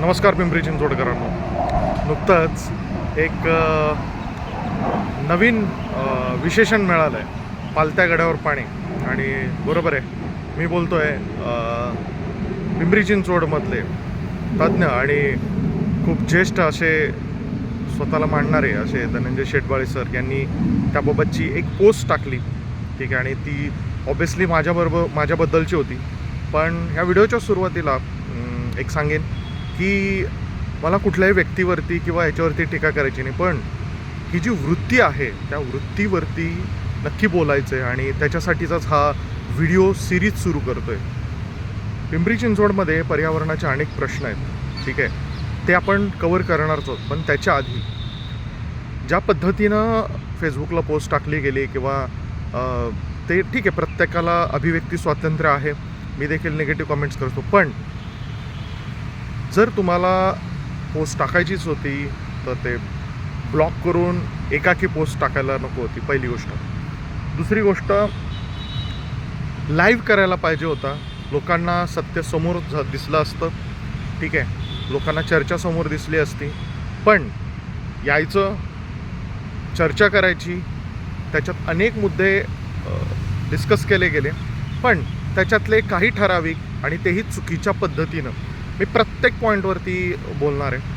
नमस्कार पिंपरी चिंचवडकरांनो. नुकतंच एक नवीन विशेषण मिळालं आहे पालत्या गड्यावर पाणी. आणि बरोबर आहे. मी बोलतो आहे पिंपरी चिंचवडमधले तज्ज्ञ आणि खूप ज्येष्ठ असे स्वतःला मांडणारे असे धनंजय शेटबाळे सर यांनी त्याबाबतची एक पोस्ट टाकली. ठीक आहे. आणि ती ऑब्विसली माझ्याबरोबर माझ्याबद्दलची होती. पण ह्या व्हिडिओच्या सुरुवातीला एक सांगेन. की मला कुठल्याही व्यक्तीवरती किंवा याच्यावरती टीका करायची नाही पण ही जी वृत्ती आहे त्या वृत्तीवरती नक्की बोलायचं आहे आणि त्याच्यासाठीचाच हा व्हिडिओ सिरीज सुरू करतो आहे पिंपरी चिंचवडमध्ये पर्यावरणाचे अनेक प्रश्न आहेत ठीक आहे? ते आपण कवर करणारच आहोत पण त्याच्या आधी ज्या पद्धतीनं फेसबुकला पोस्ट टाकली गेली किंवा ते ठीक आहे प्रत्येकाला अभिव्यक्ती स्वातंत्र्य आहे मी देखील निगेटिव्ह कमेंट्स करतो पण जर तुम्हाला पोस्ट टाकायचीच होती तर ते ब्लॉक करून एकाकी पोस्ट टाकायला नको होती पहिली गोष्ट. दुसरी गोष्ट लाईव्ह करायला पाहिजे होता. लोकांना सत्य समोर झ- दिसलं असतं. ठीक आहे. लोकांना चर्चा समोर दिसली असती. पण यायचं चर्चा करायची त्याच्यात अनेक मुद्दे डिस्कस केले गेले. पण त्याच्यातले काही ठराविक आणि तेही चुकीच्या पद्धतीनं मी प्रत्येक पॉईंटवरती बोलणार आहे.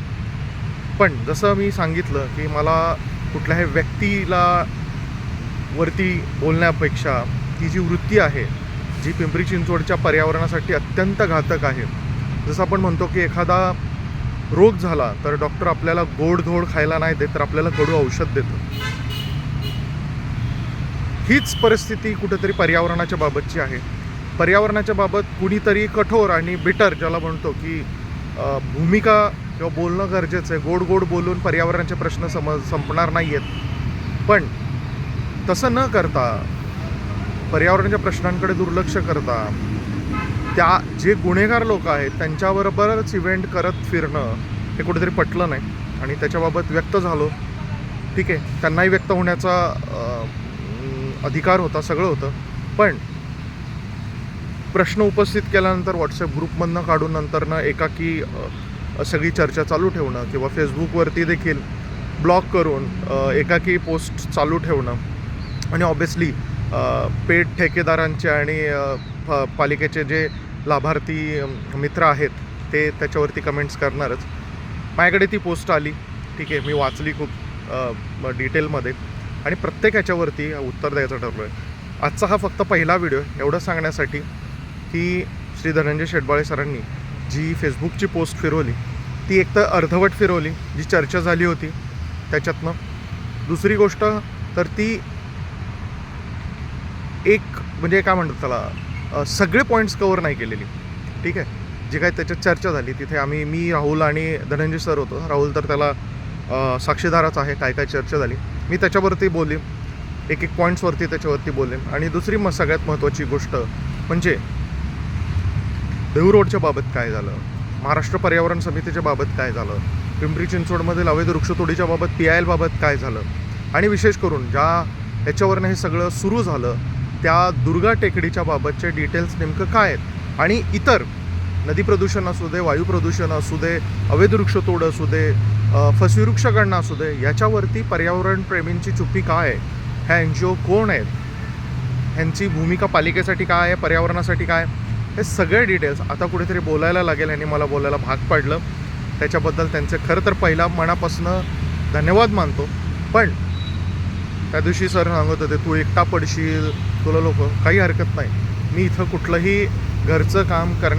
पण जसं मी सांगितलं की मला कुठल्याही व्यक्तीला वरती बोलण्यापेक्षा ती जी वृत्ती आहे जी पिंपरी चिंचवडच्या पर्यावरणासाठी अत्यंत घातक आहे. जसं आपण म्हणतो की एखादा रोग झाला तर डॉक्टर आपल्याला गोडधोड खायला नाही देत तर आपल्याला कडू औषध देतं. हीच परिस्थिती कुठेतरी पर्यावरणाच्या बाबतची आहे. पर्यावरणाच्या बाबत कुणीतरी कठोर आणि बिटर ज्याला म्हणतो की भूमिका किंवा बोलणं गरजेचं आहे. गोड गोड बोलून पर्यावरणाचे प्रश्न समज संपणार नाही आहेत पण तसं न करता पर्यावरणाच्या प्रश्नांकडे दुर्लक्ष करता त्या जे गुन्हेगार लोक आहेत त्यांच्याबरोबरच इव्हेंट करत फिरणं हे कुठेतरी पटलं नाही. आणि त्याच्याबाबत व्यक्त झालो. ठीक आहे. त्यांनाही व्यक्त होण्याचा अधिकार होता सगळं होतं. पण प्रश्न उपस्थित केल्यानंतर व्हॉट्सअप ग्रुपमधनं काढून नंतरनं एकाकी सगळी चर्चा चालू ठेवणं किंवा फेसबुकवरती देखील ब्लॉक करून एकाकी पोस्ट चालू ठेवणं. आणि ऑब्विसली पेड ठेकेदारांचे आणि प- पालिकेचे जे लाभार्थी मित्र आहेत ते त्याच्यावरती कमेंट्स करणारच. माझ्याकडे ती पोस्ट आली. ठीक आहे मी वाचली खूप डिटेलमध्ये आणि प्रत्येक ह्याच्यावरती उत्तर द्यायचं ठरलो आहे आजचा हा फक्त पहिला व्हिडिओ एवढं सांगण्यासाठी की श्री धनंजय शेटबाळे सरांनी जी फेसबुकची पोस्ट फिरवली ती एक तर अर्धवट फिरवली जी चर्चा झाली होती त्याच्यातनं. दुसरी गोष्ट तर ती एक म्हणजे काय म्हणतात त्याला सगळे पॉईंट्स कवर नाही केलेली. ठीक आहे? जी काय त्याच्यात चर्चा झाली तिथे आम्ही मी राहुल आणि धनंजय सर होतो. राहुल तर त्याला साक्षीदाराच साक्षीदारच आहे काय काय चर्चा झाली. मी त्याच्यावरती बोलेन. एक एक पॉईंट्सवरती त्याच्यावरती बोलेन. आणि दुसरी मग सगळ्यात महत्त्वाची गोष्ट म्हणजे देऊ रोडच्या बाबत काय झालं? महाराष्ट्र पर्यावरण समितीच्या बाबत काय झालं? पिंपरी चिंचवडमधील अवैध वृक्षतोडीच्या बाबत पी आय एलबाबत काय झालं? आणि विशेष करून ज्या याच्यावरनं हे सगळं सुरू झालं त्या दुर्गा टेकडीच्या बाबतचे डिटेल्स नेमकं काय आहेत? आणि इतर नदी प्रदूषण असू दे वायू प्रदूषण असू दे अवैध वृक्षतोड असू दे अ, असू दे याच्यावरती पर्यावरण प्रेमींची चुप्पी काय आहे? ह्या एन जी ओ कोण आहेत? ह्यांची भूमिका पालिकेसाठी काय आहे? पर्यावरणासाठी काय हे सगळे डिटेल्स आता कुठेतरी बोलायला लागेल आणि मला बोलायला भाग पाडलं. त्याच्याबद्दल त्यांचे खरं तर पहिला मनापासनं धन्यवाद मानतो. पण त्या दिवशी सर सांगत होते तू एकटा पडशील तुला लोक काही हरकत नाही. मी इथं कुठलंही घरचं काम करण्या